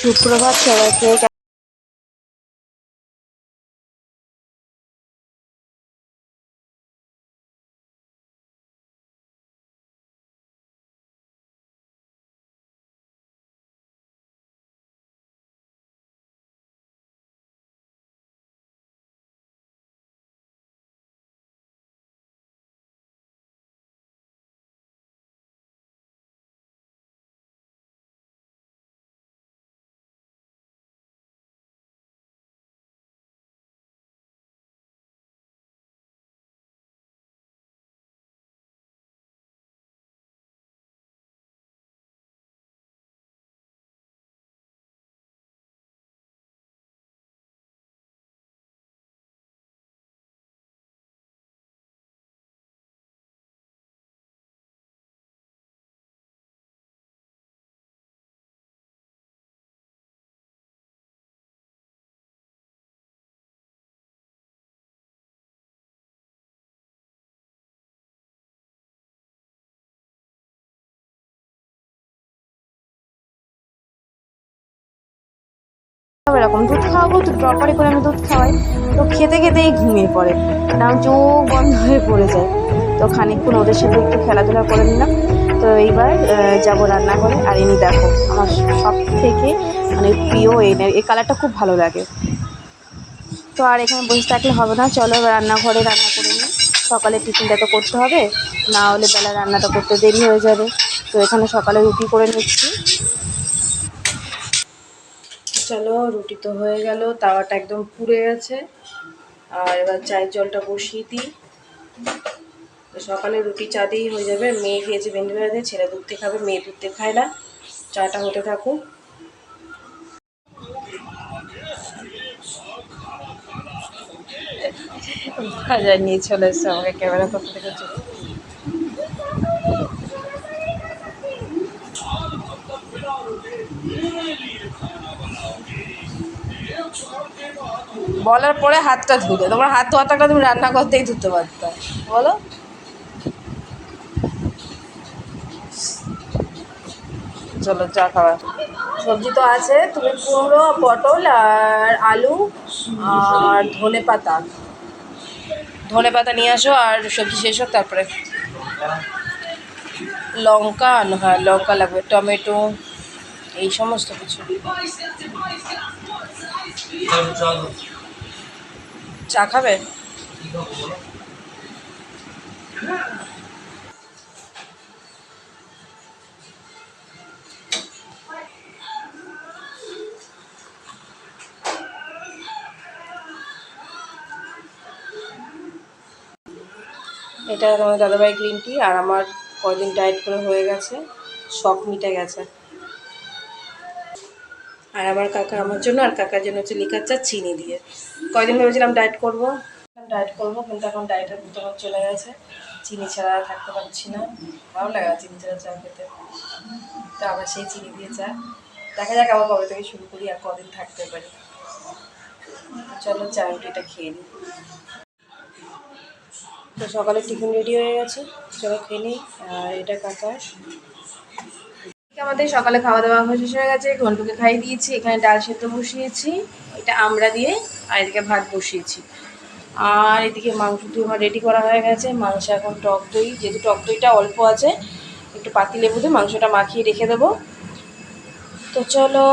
সুপ্রভাত সবাইকে। এরকম দুধ খাওয়াবো তো তরকারি করে আমি দুধ খাওয়াই। তো খেতে খেতেই ঘুমিয়ে পড়ে। নাম চোখ বন্ধ হয়ে পড়ে যায়। তো খানিকক্ষণ ওদের সাথে একটু খেলাধুলা করে নিলাম। তো এইবার যাব রান্না করে আর ইনি দেখো, আমার সব থেকে মানে প্রিয় এনে এই কালারটা খুব ভালো লাগে। তো আর এখানে বসে থাকলে হবে না। চলো রান্নাঘরে রান্না করে নিই। সকালে টিফিনটা তো করতে হবে। না হলে বেলা রান্নাটা করতে দেরি হয়ে যাবে। তো এখানে সকালে রুটি করে নিচ্ছি। চলো রুটি তো হয়ে গেল, তাওয়াটা একদম পুড়ে গেছে। আর এবার চায়ের জলটা বসিয়ে দিই। সকালে রুটি চা দিয়েই হয়ে যাবে। মেয়ে খেয়েছে ভেন্ডি ভাজা ছেলে দুধ খাবে, মেয়ে দুধ দিয়ে খায় না। চাটা হতে থাকুক। ভাজা নিয়ে চলে এসছে আমাকে, ক্যামেরা করতে দেখেছ? বলার পরে হাতটা ধুলে তোমার হাত ধোয়া থাকলে তুমি রান্না করতেই ধুতে পারতাম বলো। চলো চা খাওয়া। সবজি তো আছে। তুমি কুমড়ো, পটল আর আলু আর ধনে পাতা। ধনে পাতা নিয়ে আসো আর সবজি শেষ হোক তারপরে লঙ্কা হ্যাঁ লঙ্কা লাগবে, টমেটো, এই সমস্ত কিছু। চা খাবে? এটা আমার দাদাভাই গ্রিন টি, আর আমার কদিন ডায়েট করে হয়ে গেছে, শখ মিটে গেছে। আর আমার কাকা আমার জন্য, আর কাকার জন্য হচ্ছে লিকার চা, চিনি দিয়ে। কয়দিন ভেবেছিলাম ডায়েট করব? ডায়েট করব, কিন্তু এখন ডায়েটের ভিতরে চলে গেছে। চিনি ছাড়া থাকতে পারছি না। ভালো লাগে চিনি ছাড়া চা খেতে। তো আবার সেই চিনি দিয়ে চা। দেখা যাক আবার কবে থেকে শুরু করি আর কদিন থাকতে পারি। চলো চা রুটিটা খেয়ে নিই। তো সকালে টিফিন রেডি হয়ে গেছে। চলো খেয়ে নিই। আর এটা কাকার। আমাদের সকালে খাওয়া দাওয়া শেষ হয়ে গেছে, ঘন্টুকে খাইয়ে দিয়েছি, এখানে ডাল সেদ্ধ বসিয়েছি, এটা আমরা দিয়ে আর এদিকে ভাত বসিয়েছি। আর এদিকে মাংস দিয়ে আমার রেডি করা হয়ে গেছে, মাংস এখন টক দই, যেহেতু টক দইটা অল্প আছে, একটু পাতি লেবু দিয়ে মাংসটা মাখিয়ে রেখে দেবো। তো চলো,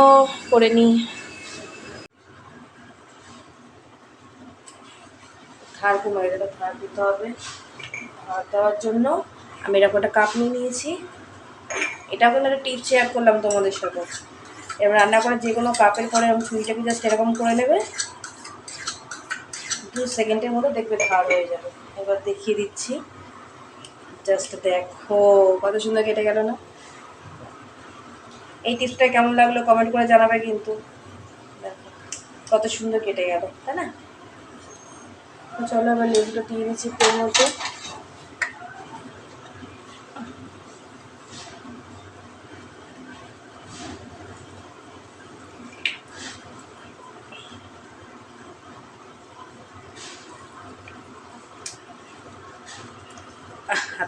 করে নিই। থার কুমার এটা থার দিতে হবে খাওয়া দেওয়ার জন্য আমি এরকম একটা কাপ নিয়ে নিয়েছি। এটা কিন্তু একটা টিপ শেয়ার করলাম তোমাদের সাথে। এবার রান্না করে যে কোনো কাপের পরে এরকম ছুরিটাকে জাস্ট এরকম করে নেবে। দু সেকেন্ডের মতো দেখবে খাওয়া হয়ে যাবে। এবার দেখিয়ে দিচ্ছি। জাস্ট দেখো, কত সুন্দর কেটে গেল না? এই টিপসটা কেমন লাগল কমেন্ট করে জানাবে কিন্তু। দেখো, কত সুন্দর কেটে গেল, তাই না? চলো এবার লেবুটা দিয়ে দিচ্ছি তোর মধ্যে।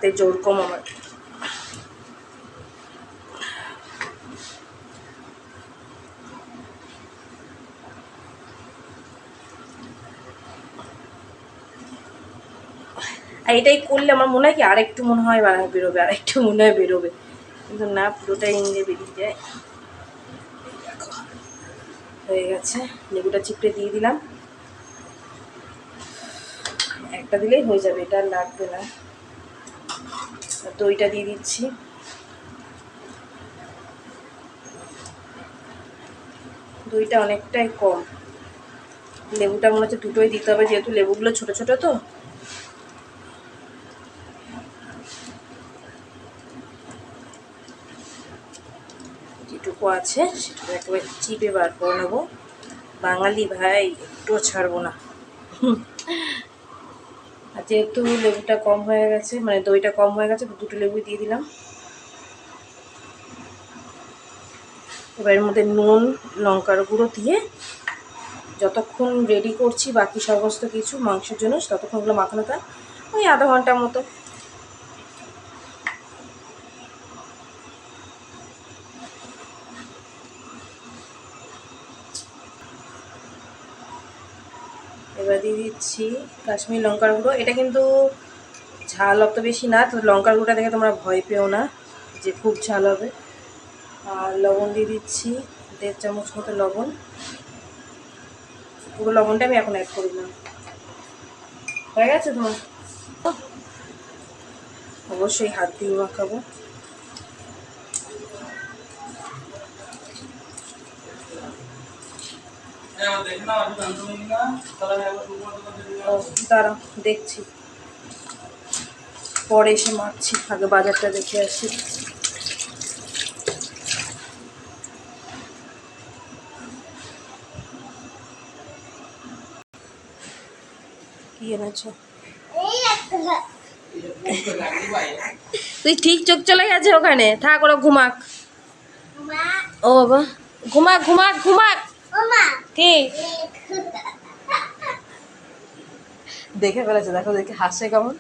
হাতে জোর কম আমার। এটাই করলে আমার মনে হয় কি আর একটু মনে হয় বাড়া বেরোবে আর একটু মনে হয় বেরোবে। কিন্তু না, পুরোটাই ইঞ্জে বেরিয়ে যায়। হয়ে গেছে, লেবুটা চিপড়ে দিয়ে দিলাম। একটা দিলেই হয়ে যাবে, এটা লাগবে না। দইটা দিয়ে দিচ্ছি। দইটা অনেকটাই কম। লেবুটা মনে হচ্ছে দুটোই দিতে হবে, যেহেতু লেবুগুলো ছোট ছোট তো। যেটুকু আছে সেটুকু একেবারে চিপে বার করে নেব। বাঙালি ভাই, একটুও ছাড়বো না। আর যেহেতু লেবুটা কম হয়ে গেছে মানে দইটা কম হয়ে গেছে দুটো লেবু দিয়ে দিলাম। এবার মধ্যে নুন, লঙ্কার গুঁড়ো দিয়ে যতক্ষণ রেডি করছি বাকি সমস্ত কিছু, মাংসের জন্য ততক্ষণগুলো মাখানো থাক। ওই আধা ঘণ্টার মতো। এবার দিয়ে দিচ্ছি কাশ্মীর লঙ্কার গুঁড়ো। এটা কিন্তু ঝাল অত বেশি না, তো লঙ্কার গুঁড়োটা দেখে তোমরা ভয় পেও না যে খুব ঝাল হবে। আর লবণ দিয়ে দিচ্ছি দেড় চামচ মতো লবণ। পুরো লবণটা আমি এখন অ্যাড করে দিলাম। হয়ে গেছে তোমার? অবশ্যই হাত দিয়ে মাখাবো। ও দাঁড়াও দেখছি। পরে এসে মারছি আগে বাজারটা দেখে আসি। কি এনেছো? তুই ঠিক চোখ চলে গেছে ওখানে? থাক ওরা ঘুমাক। ও বাবা ঘুমাক ঘুমাক ঘুমাক। ঠিক। দেখে ফেলেছে দেখো দেখে হাসে কেমন।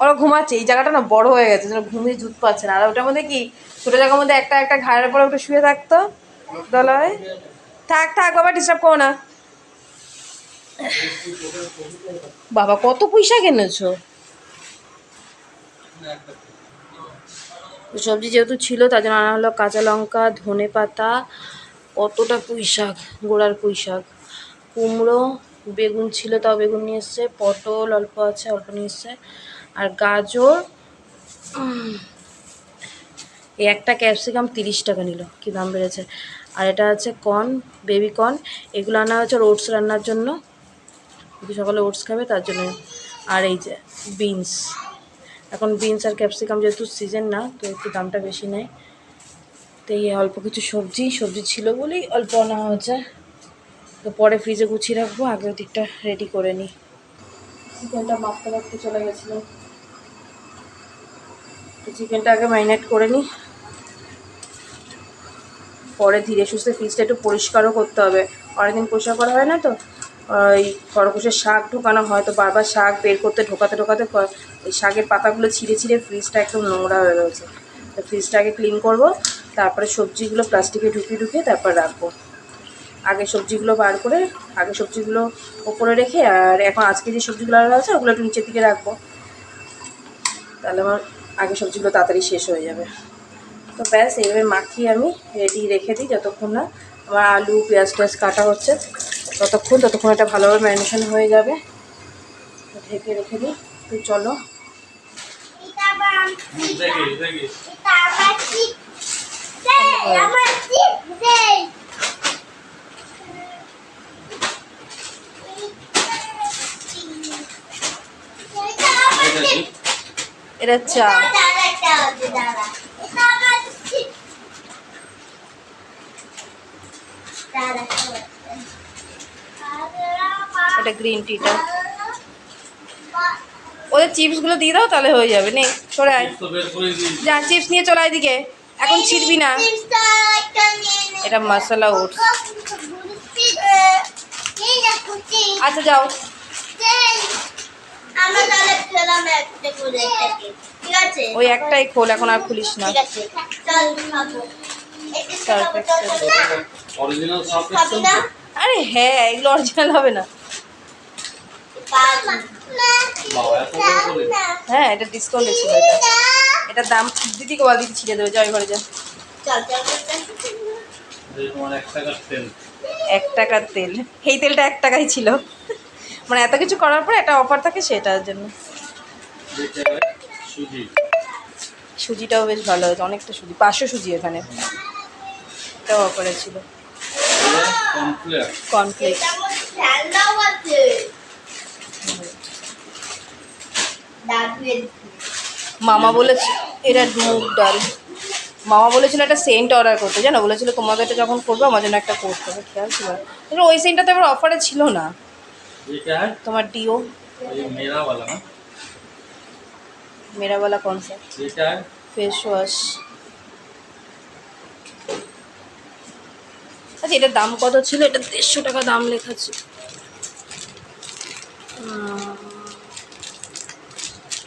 ওরা ঘুমাচ্ছে এই জায়গাটা না বড় হয়ে গেছে যেন ঘুমিয়ে জুত পাচ্ছে না। আর ওটার মধ্যে কি ছোটো জায়গার মধ্যে একটা একটা ঘাড়ের পরে ওটা শুয়ে থাকতো দলায়? থাক থাক বাবা ডিস্টার্ব করো না। বাবা কত পয়সা কিনেছো সবজি যেহেতু ছিল তার জন্য আনা হলো কাঁচা লঙ্কা ধনে পাতা কতটা পুঁই শাক গোড়ার পুঁই শাক কুমড়ো, বেগুন ছিল, তাও বেগুন নিয়ে এসছে। পটল অল্প আছে, অল্প নিয়ে এসছে। আর গাজর এই একটা ক্যাপসিকাম তিরিশ টাকা নিল, কি দাম বেড়েছে। আর এটা আছে কর্ন, বেবি কর্ন। এগুলো আনা হচ্ছে ওটস রান্নার জন্য। সকালে ওটস খাবে, তার জন্য। আর এই যে বিনস। এখন বিনস আর ক্যাপসিকাম যেহেতু সিজন না, তো একটু দামটা বেশি নেয়। তো এই অল্প কিছু সবজি সবজি ছিল বলেই অল্প আনা হয়েছে। তো পরে ফ্রিজে গুছিয়ে রাখব আগে দিকটা রেডি করে নিই। চিকেনটা মাপতে মাপতে চলে গেছিল। তো চিকেনটা আগে ম্যারিনেট করে নিই। পরে ধীরে সুস্থে ফ্রিজটা একটু পরিষ্কারও করতে হবে। অনেকদিন পরিষ্কার করা হয় না তো? ওই খরগোশের শাক ঢোকানো হয় তো বারবার শাক বের করতে, ঢোকাতে ঢোকাতে ওই শাকের পাতাগুলো ছিঁড়ে ছিঁড়ে ফ্রিজটা একদম নোংরা হয়ে রয়েছে। তো ফ্রিজটাকে ক্লিন করব। তারপরে সবজিগুলো প্লাস্টিকে ঢুকিয়ে ঢুকিয়ে তারপর রাখব। আগে সবজিগুলো বার করে আগে সবজিগুলো ওপরে রেখে আর এখন আজকে যে সবজিগুলো আছে ওগুলো একটু নিচের দিকে রাখব। তাহলে আমার আগে সবজিগুলো তাড়াতাড়ি শেষ হয়ে যাবে। তো ব্যাস এইভাবে মাখিয়ে আমি রেডি রেখে দিই যতক্ষণ না আমার আলু পেঁয়াজ টেয়াজ কাটা হচ্ছে। ততক্ষণ ততক্ষণ এটা ভালোভাবে ম্যারিনেশন হয়ে যাবে। ঢেকে রেখে দিই। তো চলো। এটা চা। এটা গ্রিন টিটা ওদের চিপসগুলো দিয়ে দাও তাহলে হয়ে যাবে। নে সরে আয়। যা চিপস নিয়ে চলে আয় দিকে এখন ছিড়বি না। এটা মশলা ওটস। আচ্ছা যাও। ওই একটাই খোল এখন আর খুলিস না। আরে হ্যাঁ এগুলো অরিজিনাল হবে না। হ্যাঁ এটা ডিসকাউন্টে ছিল এটা। এটার দাম দিদিকে বল দিদি ছিঁড়ে দেবে জয় ঘরে যা। চল চল চল, চল এই তোমার এক টাকার তেল। এই তেলটা এক টাকাই ছিল। মানে এত কিছু করার পর একটা অফার থাকে সেটার জন্য। সুজিটাও বেশ ভালো হয়েছে অনেকটা সুজি পাঁচশো সুজি এখানে। এটাও অফারে ছিল। কমপ্লেট কর্নফ্লেক্স এটার মধ্যে ঠান্ডাও আছে দাদুয়ের মামা বলেছে এটা মুগ ডাল। মামা বলেছিল একটা সেন্ট অর্ডার করতে জানো? বলেছিল তোমাদের এটা যখন করবে আমার জন্য একটা করতে হবে খেয়াল ছিল। না ওই সেন্টটা তো এবার অফারে ছিল না। তোমার ডিও মেরাওয়ালা কোন ফেস ওয়াশ আচ্ছা এটার দাম কত ছিল? এটা দেড়শো টাকা দাম লেখা ছিল।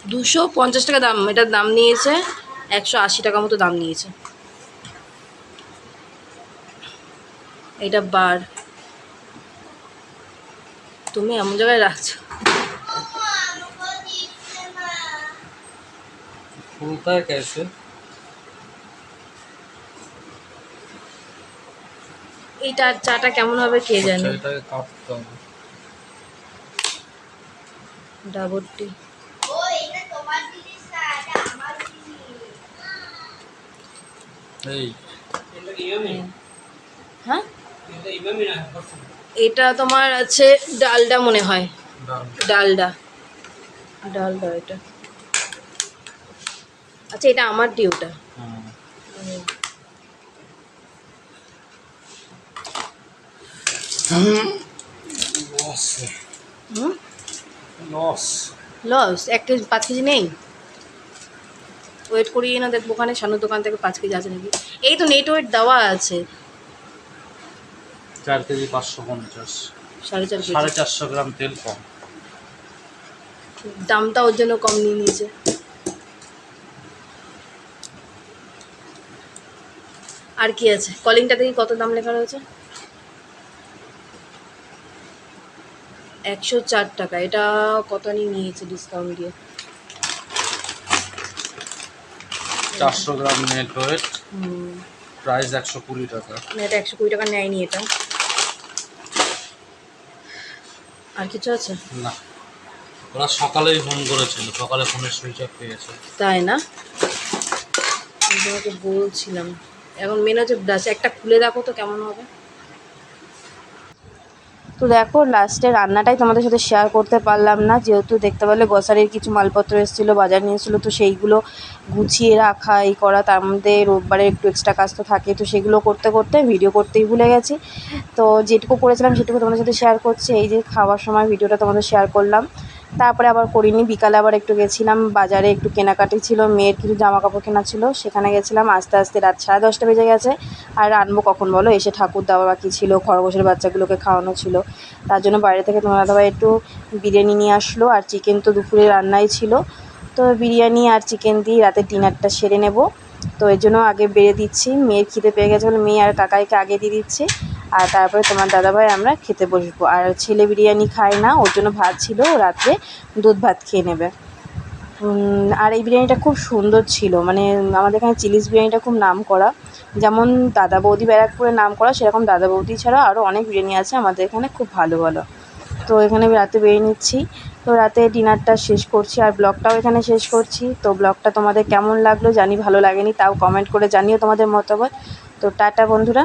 দুশো পঞ্চাশ টাকা দাম এটার দাম নিয়েছে একশো আশি টাকা মতো দাম নিয়েছে এটা বার তুমি এমন জায়গায় রাখছো আমাকে দিচ্ছে না खुलता है कैसे এইটা চাটা কেমন হবে কে জানে अच्छा এটাকে কাটতে হবে ডাবর টি হ্যাঁ? এটা তোমার আছে ডালডা মনে হয়। ডালডা। ডালডা। এটা। আচ্ছা এটা আমার ডিউটা লস লস এক কেজি পাঁচ কেজি নেই? ওয়েট করিয়ে না দেখব ওখানে সানুর দোকান থেকে পাঁচ কেজি আছে নাকি? এই তো নেট ওয়েট দেওয়া আছে। চার কেজি পাঁচশো পঞ্চাশ। সাড়ে চার সাড়ে চারশো গ্রাম তেল কম। দামটা ওর জন্য কম নিয়ে নিয়েছে। আর কি আছে? কলিংটা দেখি কত দাম লেখা রয়েছে? একশো চার টাকা। এটা কত নিয়ে নিয়েছে ডিসকাউন্ট দিয়ে? চারশো গ্রাম নেট ওয়েট প্রাইস একশো কুড়ি টাকা। এটা একশো কুড়ি টাকা নেয়নি এটা। আর কিছু আছে? না। ওরা সকালেই ফোন করেছিল সকালে ফোনের সুইচ অফ পেয়েছে তাই না? তোমাকে বলছিলাম। এখন মেন হচ্ছে ব্রাশ একটা খুলে দেখো তো কেমন হবে। তো দেখো লাস্টে রান্নাটাই তোমাদের সাথে শেয়ার করতে পারলাম না। যেহেতু দেখতে পেলে গ্রসারির কিছু মালপত্র এসেছিল, বাজার নিয়ে এসেছিল, তো সেইগুলো গুছিয়ে রাখা, এই করা, তার মধ্যে রোববারে একটু এক্সট্রা কাজ তো থাকে। তো সেগুলো করতে করতে ভিডিও করতেই ভুলে গেছি। তো যেটুকু করেছিলাম, সেটুকু তোমাদের সাথে শেয়ার করছি। এই যে খাওয়ার সময় ভিডিওটা তোমাদের শেয়ার করলাম। তারপরে আবার করিনি। বিকালে আবার একটু গেছিলাম, বাজারে একটু কেনাকাটি ছিল, মেয়ের কিছু জামা কাপড় কেনা ছিল, সেখানে গেছিলাম, আস্তে আস্তে রাত সাড়ে দশটা বেজে গেছে। আর আনব কখন বলো? এসে ঠাকুর দেওয়া বাকি ছিল, খরগোশের বাচ্চাগুলোকে খাওয়ানো ছিল। তার জন্য বাইরে থেকে তোমার দাদাভাই একটু বিরিয়ানি নিয়ে আসলো, আর চিকেন তো দুপুরে রান্নাই ছিল। তো বিরিয়ানি আর চিকেন দিয়ে রাতে ডিনারটা সেরে নেব। তো এর জন্য আগে বেড়ে দিচ্ছি। মেয়ের খিদে পেয়ে গেছে বলে মেয়ে আর কাকাইকে আগে দিয়ে দিচ্ছি। আর তারপরে তোমার দাদাভাই আমরা খেতে বসবো। আর ছেলে বিরিয়ানি খায় না, ওর জন্য ভাত ছিল রাত্রে দুধ ভাত খেয়ে নেবে। আর এই বিরিয়ানিটা খুব সুন্দর ছিল মানে আমাদের এখানে চিলিস বিরিয়ানিটা খুব নাম করা যেমন দাদা বৌদি ব্যারাকপুরে নাম করা সেরকম দাদা বৌদি ছাড়া আরও অনেক বিরিয়ানি আছে আমাদের এখানে, খুব ভালো ভালো তো এখানে রাতে বেরিয়ে নিচ্ছি। তো রাতে ডিনারটা শেষ করছি, আর ব্লগটাও এখানে শেষ করছি। তো ব্লগটা তোমাদের কেমন লাগল জানি ভালো লাগেনি, তাও কমেন্ট করে জানিও তোমাদের মতামত। তো টাটা বন্ধুরা।